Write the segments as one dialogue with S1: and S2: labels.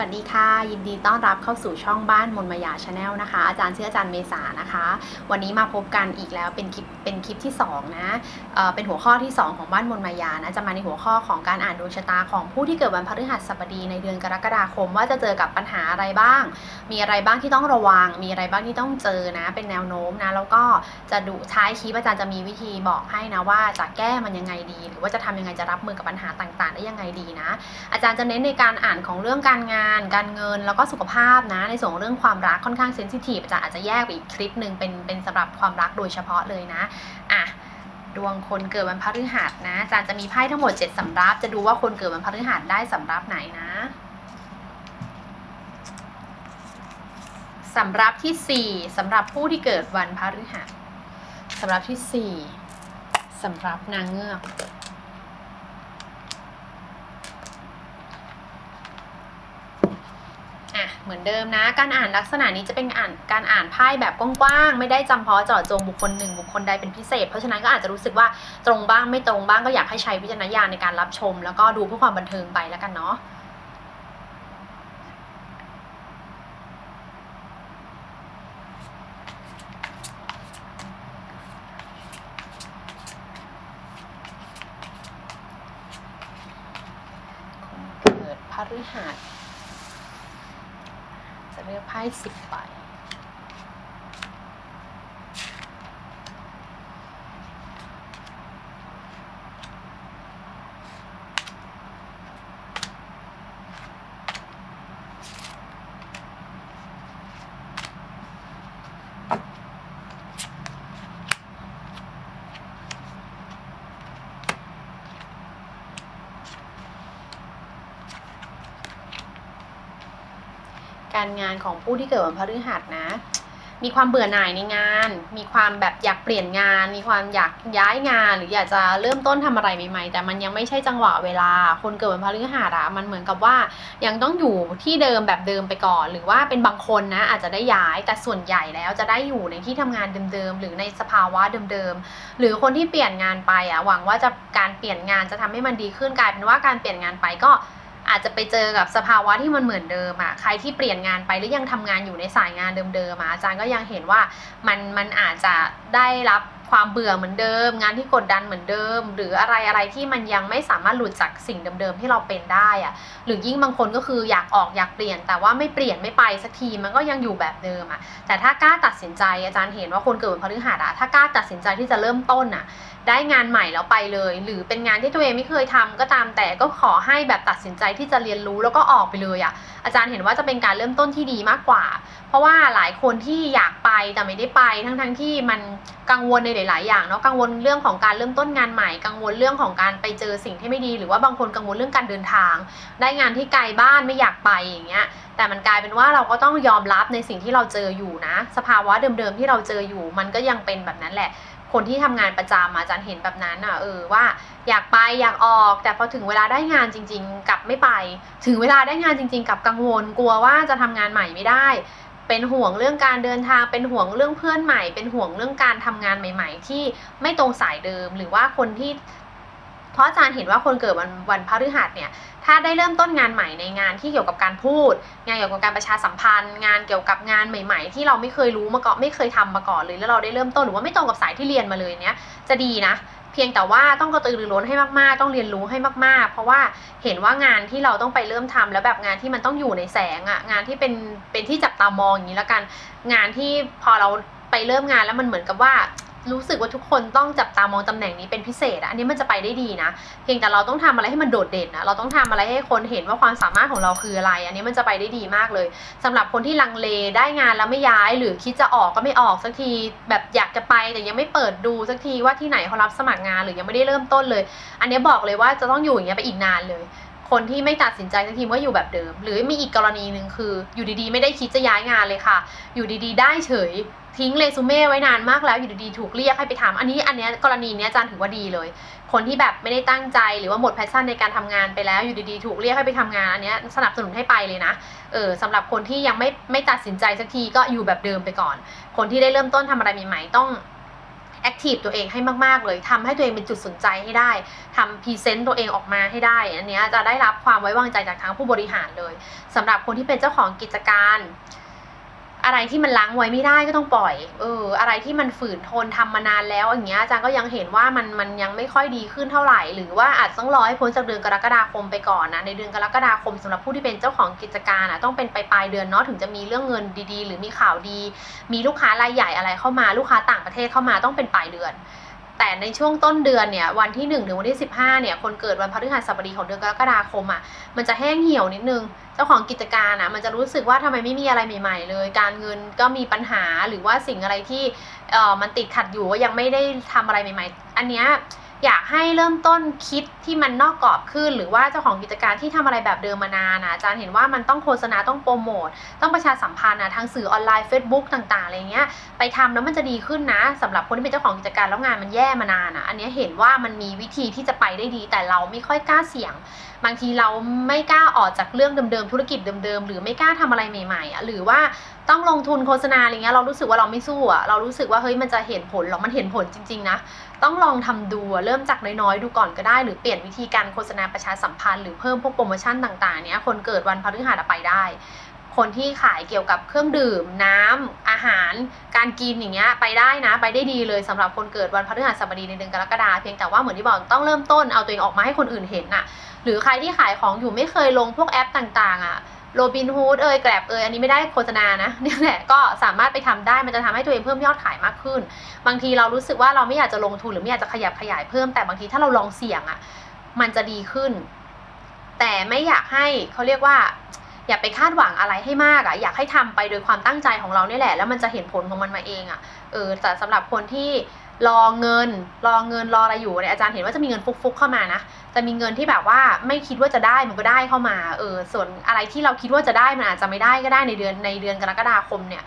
S1: วัสดีค่ะ ยินดีต้อนรับเข้าสู่ช่องบ้านมนมายาชาแนลนะคะ อาจารย์เชื่ออาจารย์เมษานะคะ วันนี้มาพบกันอีกแล้วเป็นคลิปเป็นคลิปที่2นะเเป็นหัวข้อที่ 2 ของบ้านมนมายานะจะมาในหัวข้อของการอ่านดวงชะตาของผู้ที่เกิดวันพฤหัสบดีในเดือนกรกฎาคม ว่าจะเจอกับปัญหาอะไรบ้าง มีอะไรบ้างที่ต้องระวัง มีอะไรบ้างที่ต้องเจอนะ เป็นแนวโน้มนะแล้วก็จะดูท้คลิปอาจารย์จะมีวิธีบอกให้นะว่าจะแก้มันยังไงดี หรือว่าจะทำยังไงจะรับมือกับปัญหาต่าง ๆ ได้ยังไงดีนะ อาจารย์จะเน้นในการอ่านของเรื่องการงานการเงินแล้วก็สุขภาพนะ ในส่วนเรื่องความรักค่อนข้างเซนซิทีฟอาจารย์อาจจะแยกไปอีกคลิปหนึ่งเป็นเป็นสำหรับความรักโดยเฉพาะเลยนะอะดวงคนเกิดวันพฤหัสนะอาจารย์จะมีไพ่ทั้งหมด 7สำรับ จะดูว่าคนเกิดวันพฤหัสได้สำรับไหนนะสำรับที่ 4สำหรับผู้ที่เกิดวันพฤหัสสำรับที่ 4สำรับนางเงือก อะ เหมือนเดิมนะ การอ่านลักษณะนี้จะเป็นอ่านการอ่านไพ่แบบกว้างๆ ไม่ได้จำเพาะเจาะจงบุคคลหนึ่งบุคคลใดเป็นพิเศษ เพราะฉะนั้นก็อาจจะรู้สึกว่าตรงบ้างไม่ตรงบ้างก็อยากให้ใช้วิจารณญาณในการรับชม แล้วก็ดูเพื่อความบันเทิงไปแล้วกันเนาะเกิดพฤหัส ไพ่สิบใบ การงานของผู้ที่เกิดวันพฤหัสนะ มีความเบื่อหน่ายในงาน มีความแบบอยากเปลี่ยนงาน มีความอยากย้ายงาน หรืออยากจะเริ่มต้นทำอะไรใหม่ๆแต่มันยังไม่ใช่จังหวะเวลา คนเกิดวันพฤหัสอะมันเหมือนกับว่ายังต้องอยู่ที่เดิมแบบเดิมไปก่อน หรือว่าเป็นบางคนนะอาจจะได้ย้ายแต่ส่วนใหญ่แล้วจะได้อยู่ในที่ทำงานเดิมๆหรือในสภาวะเดิมๆหรือคนที่เปลี่ยนงานไปอะหวังว่าจะการเปลี่ยนงานจะทำให้มันดีขึ้นกลายเป็นว่าการเปลี่ยนงานไปก็ อาจจะไปเจอกับสภาวะที่มันเหมือนเดิมอะใครที่เปลี่ยนงานไปหรือยังทำงานอยู่ในสายงานเดิมๆอะอาจารย์ก็ยังเห็นว่ามันมันอาจจะได้รับ ความเบื่อเหมือนเดิม งานที่กดดันเหมือนเดิม หรืออะไรอะไรที่มันยังไม่สามารถหลุดจากสิ่งเดิมๆที่เราเป็นได้อะหรือยิ่งบางคนก็คืออยากออกอยากเปลี่ยน แต่ว่าไม่เปลี่ยนไม่ไปสักทีมันก็ยังอยู่แบบเดิมอะแต่ถ้ากล้าตัดสินใจอาจารย์เห็นว่าคนเกิดวันพฤหัสอะถ้ากล้าตัดสินใจที่จะเริ่มต้นอะได้งานใหม่แล้วไปเลย หรือเป็นงานที่ตัวเองไม่เคยทำก็ตามแต่ก็ขอให้แบบตัดสินใจที่จะเรียนรู้แล้วก็ออกไปเลยอะ่ะอาจารย์เห็นว่าจะเป็นการเริ่มต้นที่ดีมากกว่า เพราะว่าหลายคนที่อยากไปแต่ไม่ได้ไปทั้งทั้งๆที่มัน กังวลในหลาย ๆ อย่างเนาะกังวลเรื่องของการเริ่มต้นงานใหม่ กังวลเรื่องของการไปเจอสิ่งที่ไม่ดี หรือว่าบางคนกังวลเรื่องการเดินทาง ได้งานที่ไกลบ้านไม่อยากไปอย่างเงี้ยแต่มันกลายเป็นว่าเราก็ต้องยอมรับในสิ่งที่เราเจออยู่นะ สภาวะเดิม ๆ ที่เราเจออยู่ มันก็ยังเป็นแบบนั้นแหละคนที่ทำงานประจำอาจารย์เห็นแบบนั้นอะเออว่าอยากไปอยากออก แต่พอถึงเวลาได้งานจริง ๆกลับไม่ไป ถึงเวลาได้งานจริง ๆกลับกังวลกลัวว่าจะทำงานใหม่ไม่ได้ เป็นห่วงเรื่องการเดินทาง เป็นห่วงเรื่องเพื่อนใหม่ เป็นห่วงเรื่องการทำงานใหม่ ๆ ที่ไม่ตรงสายเดิม หรือว่าคนที่ เพราะอาจารย์เห็นว่าคนเกิดวันวันพฤหัสเนี่ย ถ้าได้เริ่มต้นงานใหม่ในงานที่เกี่ยวกับการพูด งานเกี่ยวกับการประชาสัมพันธ์ งานเกี่ยวกับงานใหม่ ๆ ที่เราไม่เคยรู้มาก่อน ไม่เคยทำมาก่อนเลย แล้วเราได้เริ่มต้น หรือว่าไม่ตรงกับสายที่เรียนมาเลยเนี้ย จะดีนะ พียงแต่ว่าต้องกระตือรือร้นให้มากๆ ต้องเรียนรู้ให้มากๆ เพราะว่าเห็นว่างานที่เราต้องไปเริ่มทำแล้วแบบงานที่มันต้องอยู่ในแสงอะงานที่เป็นเป็นที่จับตามองอย่างนี้แล้วกัน งานที่พอเราไปเริ่มงานแล้วมันเหมือนกับว่า รู้สึกว่าทุกคนต้องจับตามองตำแหน่งนี้เป็นพิเศษอะอันนี้มันจะไปได้ดีนะ เพียงแต่เราต้องทำอะไรให้มันโดดเด่นนะเราต้องทำอะไรให้คนเห็นว่าความสามารถของเราคืออะไร อันนี้มันจะไปได้ดีมากเลยสำหรับคนที่ลังเลได้งานแล้วไม่ย้าย หรือคิดจะออกก็ไม่ออกสักทีแบบอยากจะไปแต่ยังไม่เปิดดูสักทีว่าที่ไหนเขารับสมัครงานหรือยังไม่ได้เริ่มต้นเลย อันนี้บอกเลยว่าจะต้องอยู่อย่างเงี้ยไปอีกนานเลย คนที่ไม่ตัดสินใจสักทีว่าอยู่แบบเดิม หรือมีอีกกรณีหนึ่งคือ อยู่ดีๆ ไม่ได้คิดจะย้ายงานเลยค่ะ อยู่ดีๆ ได้เฉยทิ้งเรซูเม่ไว้นานมากแล้วอยู่ดีๆถูกเรียกให้ไปทำอันนี้อันเนี้ยกรณีเนี้ยอาจารย์ถือว่าดีเลย คนที่แบบไม่ได้ตั้งใจหรือว่าหมดแพชชั่นในการทำงานไปแล้ว อยู่ดีๆถูกเรียกให้ไปทำงานอันเนี้ยสนับสนุนให้ไปเลยนะเออสำหรับคนที่ยังไม่ไม่ตัดสินใจสักทีก็อยู่แบบเดิมไปก่อน คนที่ได้เริ่มต้นทำอะไรใหม่ๆต้อง แอคทีฟตัวเองให้มากๆเลยทำให้ตัวเองเป็นจุดสนใจให้ได้ทำพรีเซนต์ตัวเองออกมาให้ได้ อันนี้จะได้รับความไว้วางใจจากทั้งผู้บริหารเลยสำหรับคนที่เป็นเจ้าของกิจการ อะไรที่มันล้างไว้ไม่ได้ก็ต้องปล่อย เออ อะไรที่มันฝืนทนทำมานานแล้วอย่างเงี้ยอาจารย์ก็ยังเห็นว่ามันมันยังไม่ค่อยดีขึ้นเท่าไหร่ หรือว่าอาจต้องรอให้พ้นจากเดือนกรกฎาคมไปก่อนนะ ในเดือนกรกฎาคมสำหรับผู้ที่เป็นเจ้าของกิจการอะต้องเป็นไปปลายเดือนเนาะถึงจะมีเรื่องเงินดีๆ หรือมีข่าวดี มีลูกค้ารายใหญ่อะไรเข้ามาลูกค้าต่างประเทศเข้ามาต้องเป็นปลายเดือน แต่ในช่วงต้นเดือนเนี่ยวันที่ 1 ถึงวันที่ 15เนี่ยคนเกิดวันพฤหัสบดีของเดือนกรกฎาคมอะมันจะแห้งเหี่ยวนิดนึง เจ้าของกิจการอะมันจะรู้สึกว่าทำไมไม่มีอะไรใหม่ ๆ เลย การเงินก็มีปัญหาหรือว่าสิ่งอะไรที่เอ่อมันติดขัดอยู่ยังไม่ได้ทำอะไรใหม่ ๆ อันเนี้ย อยากให้เริ่มต้นคิดที่มันนอกกรอบขึ้น หรือว่าเจ้าของกิจการที่ทำอะไรแบบเดิมมานานนะอาจารย์เห็นว่ามันต้องโฆษณาต้องโปรโมทต้องประชาสัมพันธ์นะทางสื่อออนไลน์ Facebook ต่างๆอะไรเงี้ยไปทำแล้วมันจะดีขึ้นนะสำหรับคนที่เป็นเจ้าของกิจการแล้วงานมันแย่มานานอะอันนี้เห็นว่ามันมีวิธีที่จะไปได้ดี แต่เราไม่ค่อยกล้าเสี่ยง บางทีเราไม่กล้าออกจากเรื่องเดิมๆธุรกิจเดิมๆหรือไม่กล้าทำอะไรใหม่ๆอะหรือว่าต้องลงทุนโฆษณาอะไรเงี้ยเรารู้สึกว่าเราไม่สู้อะเรารู้สึกว่าเฮ้ยมันจะเห็นผลหรอมันเห็นผลจริง ๆ นะ ต้องลองทำดูเริ่มจากน้อยๆดูก่อนก็ได้ หรือเปลี่ยนวิธีการโฆษณาประชาสัมพันธ์หรือเพิ่มพวกโปรโมชั่นต่างๆเนี้ยคนเกิดวันพฤหัสไปได้ คนที่ขายเกี่ยวกับเครื่องดื่ม น้ำอาหาร การกินอย่างเงี้ยไปได้นะ ไปได้ดีเลยสำหรับคนเกิดวันพฤหัสบดีในเดือนกรกฎาคมเพียงแต่ว่าเหมือนที่บอกต้องเริ่มต้นเอาตัวเองออกมาให้คนอื่นเห็นน่ะหรือใครที่ขายของอยู่ไม่เคยลงพวกแอปต่างๆอะ โรบินฮูดเอ่ยแกลบเอ่ยอันนี้ไม่ได้โฆษณานะเนี่ยแหละก็สามารถไปทำได้มันจะทำให้ตัวเองเพิ่มยอดขายมากขึ้น บางทีเรารู้สึกว่าเราไม่อยากจะลงทุนหรือไม่อยากจะขยับขยายเพิ่มแต่บางทีถ้าเราลองเสี่ยงอะมันจะดีขึ้น แต่ไม่อยากให้เขาเรียกว่า อย่าไปคาดหวังอะไรให้มากอะอยากให้ทำไปโดยความตั้งใจของเราเนี่ยแหละ แล้วมันจะเห็นผลของมันมาเองอะเออแต่สำหรับคนที่รอเงิน รอเงินรออะไรอยู่เนี่ยอาจารย์เห็นว่าจะมีเงินฟุกๆเข้ามานะจะมีเงินที่แบบว่าไม่คิดว่าจะได้มันก็ได้เข้ามาเออส่วนอะไรที่เราคิดว่าจะได้มันอาจจะไม่ได้ก็ได้ในเดือนในเดือนกรกฎาคมเนี่ย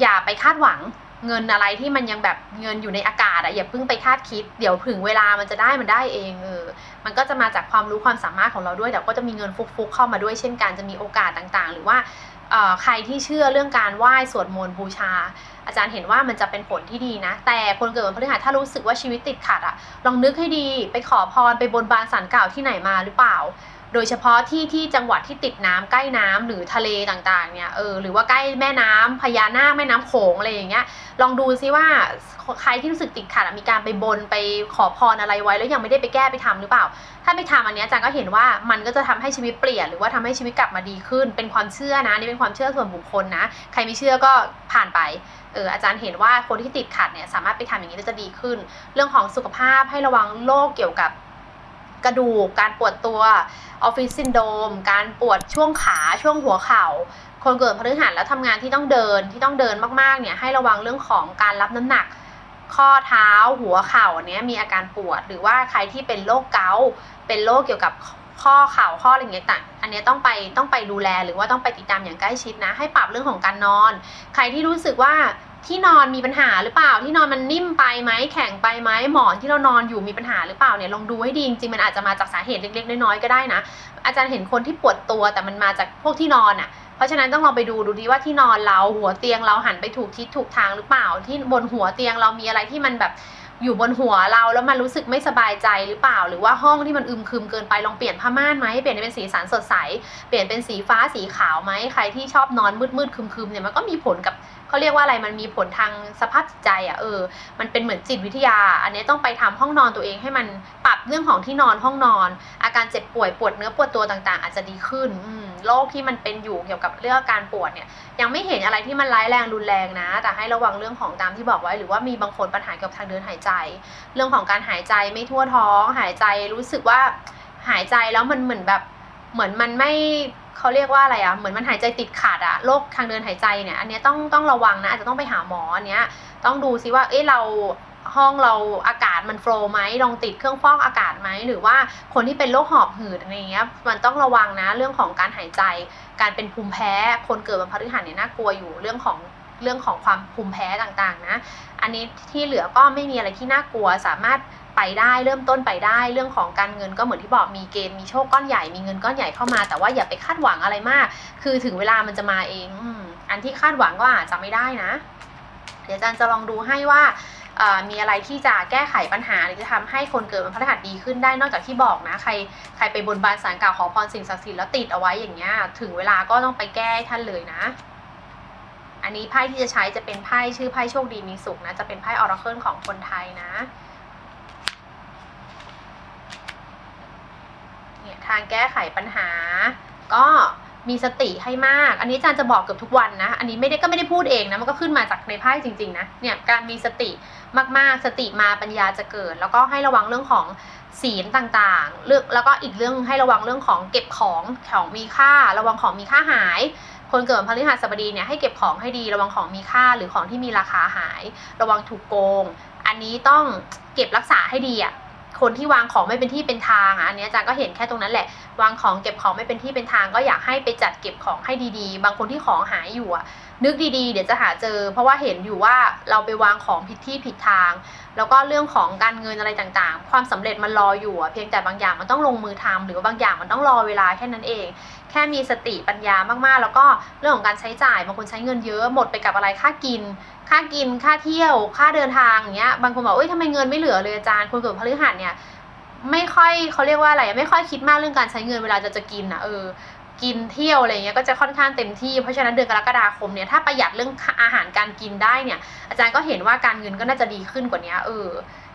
S1: อย่าไปคาดหวัง เงินอะไรที่มันยังแบบเงินอยู่ในอากาศอะอย่าเพิ่งไปคาดคิด เดี๋ยวถึงเวลามันจะได้มันได้เองเออมันก็จะมาจากความรู้ความสามารถของเราด้วย แต่ก็จะมีเงินฟุกๆเข้ามาด้วยเช่นกันจะมีโอกาสต่างๆ หรือว่าเอ่อใครที่เชื่อเรื่องการไหว้สวดมนต์บูชา อาจารย์เห็นว่ามันจะเป็นผลที่ดีนะ แต่คนเกิดวันพฤหัสถ้ารู้สึกว่าชีวิตติดขัดอะลองนึกให้ดีไปขอพรไปบนบานสารกล่าวที่ไหนมาหรือเปล่า โดยเฉพาะที่ที่จังหวัดที่ติดน้ำใกล้น้ำหรือทะเลต่างๆเนี่ยเออหรือว่าใกล้แม่น้ำพญานาคแม่น้ำโขงอะไรอย่างเงี้ยลองดูซิว่าใครที่รู้สึกติดขัดมีการไปบนไปขอพรอะไรไว้แล้วยังไม่ได้ไปแก้ไปทำหรือเปล่า ถ้าไปทำอันเนี้ยอาจารย์ก็เห็นว่ามันก็จะทำให้ชีวิตเปลี่ยนหรือว่าทำให้ชีวิตกลับมาดีขึ้น เป็นความเชื่อนะนี่เป็นความเชื่อส่วนบุคคลนะ ใครไม่เชื่อก็ผ่านไปเอออาจารย์เห็นว่าคนที่ติดขัดเนี่ยสามารถไปทำอย่างนี้แล้วจะดีขึ้น เรื่องของสุขภาพให้ระวังโรคเกี่ยวกับ กระดูก การปวดตัวออฟฟิศซินโดมการปวดช่วงขาช่วงหัวเข่า คนเกิดพฤหัสแล้วทำงานที่ต้องเดินที่ต้องเดินมากๆเนี่ยให้ระวังเรื่องของการรับน้ำหนัก ข้อเท้าหัวเข่าเนี้ยมีอาการปวด หรือว่าใครที่เป็นโรคเกาต์เป็นโรคเกี่ยวกับข้อเข่าข้ออะไรอย่างเงี้ยต่างอันเนี้ยต้องไปต้องไปดูแลหรือว่าต้องไปติดตามอย่างใกล้ชิดนะ ให้ปรับเรื่องของการนอน ใครที่รู้สึกว่า ที่นอนมีปัญหาหรือเปล่า ที่นอนมันนิ่มไปไหมแข็งไปไหมหมอนที่เรานอนอยู่มีปัญหาหรือเปล่าเนี่ยลองดูให้ดีจริงๆมันอาจจะมาจากสาเหตุเล็กๆน้อยๆก็ได้นะ อาจารย์เห็นคนที่ปวดตัวแต่มันมาจากพวกที่นอนอะเพราะฉะนั้นต้องลองไปดูดูดีว่าที่นอนเราหัวเตียงเราหันไปถูกทิศถูกทางหรือเปล่า ที่บนหัวเตียงเรามีอะไรที่มันแบบ อยู่บนหัวเราแล้วมันรู้สึกไม่สบายใจหรือเปล่า หรือว่าห้องที่มันอึมครึมเกินไปลองเปลี่ยนผ้าม่านไหมเปลี่ยนเป็นสีสันสดใส เปลี่ยนเป็นสีฟ้าสีขาวไหมใครที่ชอบนอนมืดๆครึมๆเนี่ยมันก็มีผลกับเขาเรียกว่าอะไรมันมีผลทางสภาพจิตใจอะเออ มันเป็นเหมือนจิตวิทยา อันนี้ต้องไปทำห้องนอนตัวเองให้มันปรับเรื่องของที่นอนห้องนอน อาการเจ็บป่วยปวดเนื้อปวดตัวต่างๆ อาจจะดีขึ้นอืม โรคที่มันเป็นอยู่เกี่ยวกับเรื่องการปวดเนี่ยยังไม่เห็นอะไรที่มันร้ายแรงรุนแรงนะ แต่ให้ระวังเรื่องของตามที่บอกไว้ หรือว่ามีบางคนปัญหาเกี่ยวกับทางเดินหายใจ เรื่องของการหายใจไม่ทั่วท้อง หายใจรู้สึกว่าหายใจแล้วมันเหมือนแบบเหมือนมันไม่เขาเรียกว่าอะไรอะเหมือนมันหายใจติดขัดอะโรคทางเดินหายใจเนี่ยอันนี้ต้องต้องระวังนะอาจจะต้องไปหาหมออันเนี้ยต้องดูซิว่าเอ๊ะเรา ห้องเราอากาศมันโฟล์ไหมลองติดเครื่องฟอกอากาศไหมหรือว่าคนที่เป็นโรคหอบหืดอะไรเงี้ยมันต้องระวังนะเรื่องของการหายใจ การเป็นภูมิแพ้ คนเกิดวันพฤหัสเนี่ยน่ากลัวอยู่เรื่องของเรื่องของความภูมิแพ้ต่างๆนะ อันนี้ที่เหลือก็ไม่มีอะไรที่น่ากลัวสามารถไปได้เริ่มต้นไปได้เรื่องของการเงินก็เหมือนที่บอกมีเกณฑ์มีโชคก้อนใหญ่มีเงินก้อนใหญ่เข้ามา แต่ว่าอย่าไปคาดหวังอะไรมาก คือถึงเวลามันจะมาเองอันที่คาดหวังก็อาจจะไม่ได้นะ เดี๋ยวอาจารย์จะลองดูให้ว่า มีอะไรที่จะแก้ไขปัญหาหรือจะทำให้คนเกิดวันพฤหัสดีขึ้นได้นอกจากที่บอกนะ ใครใครไปบนบานสารกล่าวขอพรสิ่งศักดิ์สิทธิ์แล้วติดเอาไว้อย่างเงี้ยถึงเวลาก็ต้องไปแก้ท่านเลยนะ อันนี้ไพ่ที่จะใช้จะเป็นไพ่ชื่อไพ่โชคดีมีสุขนะ จะเป็นไพ่ออราเคิลของคนไทยนะเนี่ยทางแก้ไขปัญหาก็ มีสติให้มาก อันนี้อาจารย์จะบอกเกือบทุกวันนะ อันนี้ไม่ได้ก็ไม่ได้พูดเองนะ มันก็ขึ้นมาจากในไพ่จริงๆนะ เนี่ยการมีสติมากๆ สติมาปัญญาจะเกิด แล้วก็ให้ระวังเรื่องของศีลต่างๆเรื่องแล้วก็อีกเรื่องให้ระวังเรื่องของเก็บของของมีค่า ระวังของมีค่าหาย คนเกิดวันพฤหัสบดีเนี่ยให้เก็บของให้ดี ระวังของมีค่าหรือของที่มีราคาหาย ระวังถูกโกง อันนี้ต้องเก็บรักษาให้ดีอะ คนที่วางของไม่เป็นที่เป็นทางอะอันนี้อาจารย์ก็เห็นแค่ตรงนั้นแหละ วางของเก็บของไม่เป็นที่เป็นทาง ก็อยากให้ไปจัดเก็บของให้ดีๆ บางคนที่ของหายอยู่อะนึกดีๆ เดี๋ยวจะหาเจอ เพราะว่าเห็นอยู่ว่าเราไปวางของผิดที่ผิดทาง แล้วก็เรื่องของการเงินอะไรต่างๆ ความสำเร็จมันรออยู่เพียงแต่บางอย่างมันต้องลงมือทำหรือว่าบางอย่างมันต้องรอเวลาแค่นั้นเอง แค่มีสติปัญญามากๆ แล้วก็เรื่องของการใช้จ่ายบางคนใช้เงินเยอะหมดไปกับอะไรค่ากิน ค่ากินค่าเที่ยว ค่าเดินทางอย่างเงี้ยบางคนบอกเอ้ยทำไมเงินไม่เหลือเลยอาจารย์คนเกิดพฤหัสเนี่ยไม่ค่อยเขาเรียกว่าอะไรไม่ค่อยคิดมากเรื่องการใช้เงินเวลาจะจะกินอะเออ กินเที่ยวอะไรเงี้ยก็จะค่อนข้างเต็มที่ เพราะฉะนั้นเดือนกรกฎาคมเนี่ยถ้าประหยัดเรื่องอาหารการกินได้เนี่ยอาจารย์ก็เห็นว่าการเงินก็น่าจะดีขึ้นกว่านี้เออ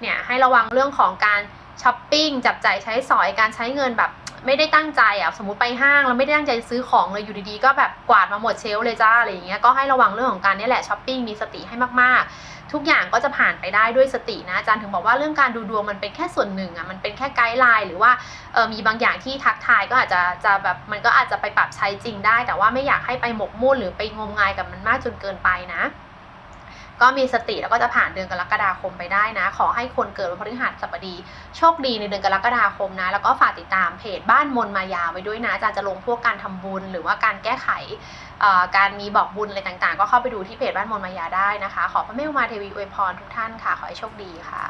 S1: เนี่ยให้ระวังเรื่องของการช้อปปิ้งจับใจ่ายใช้สอยการใช้เงินแบบ ไม่ได้ตั้งใจอะสมมติไปห้างแล้วไม่ได้ตั้งใจซื้อของเลยอยู่ดีๆ ก็แบบกวาดมาหมดเชลเลยจ้าอะไรอย่างเงี้ยก็ให้ระวังเรื่องของการนี่แหละช้อปปิ้งมีสติให้มากๆ ทุกอย่างก็จะผ่านไปได้ด้วยสตินะอาจารย์ถึงบอกว่าเรื่องการดูดวงมันเป็นแค่ส่วนหนึ่งอะมันเป็นแค่ไกด์ไลน์หรือว่าเออมีบางอย่างที่ทักทายก็อาจจะจะแบบมันก็อาจจะไปปรับใช้จริงได้ แต่ว่าไม่อยากให้ไปหมกมุ่นหรือไปงมงายกับมันมากจนเกินไปนะ ก็มีสติแล้วก็จะผ่านเดือนกรกฎาคมไปได้นะ ขอให้คนเกิดวันพฤหัสบดี โชคดีในเดือนกรกฎาคมนะ แล้วก็ฝากติดตามเพจบ้านมนมายาไว้ด้วยนะอาจารย์จะลงพวกการทำบุญ หรือว่าการแก้ไขการมีบอกบุญอะไรต่างๆ ก็เข้าไปดูที่เพจบ้านมนมายาได้นะคะ ขอพระแม่อุมาเทวีอวยพรทุกท่านค่ะ ขอให้โชคดีค่ะ